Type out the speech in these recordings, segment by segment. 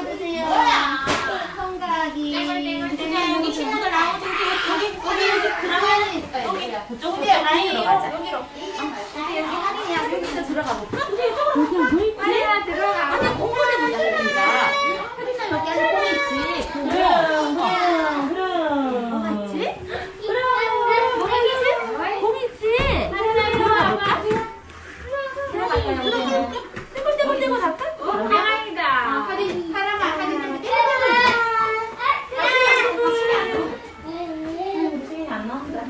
나와주세요. 성각이. 여기 친구들 나오죠. 여기 여기 그러면은 여기 여기 아니 들어가자. 여기로. 여기 여기 할인이야. 여기서 들어가 볼까? 할인아 들어가. 아니 공부를 보자 그러니까. 할인아 여기 안에 공 있지. 공. 그럼 뭐가 그럼 있지? 공 있지? 공 있지? 할인아 들어가 볼까? 들어갈까요? 들어가. 떼굴떼굴떼굴 할까? 다행이다. 할인 사랑아 할인한테 안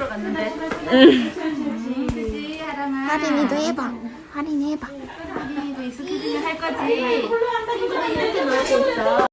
들어 갔는데. 그지 하랑아. 할인이도 해봐. 할인 해봐. 할인이도 익숙해지면 할 거지. 친구들 이렇게 놀고 있어.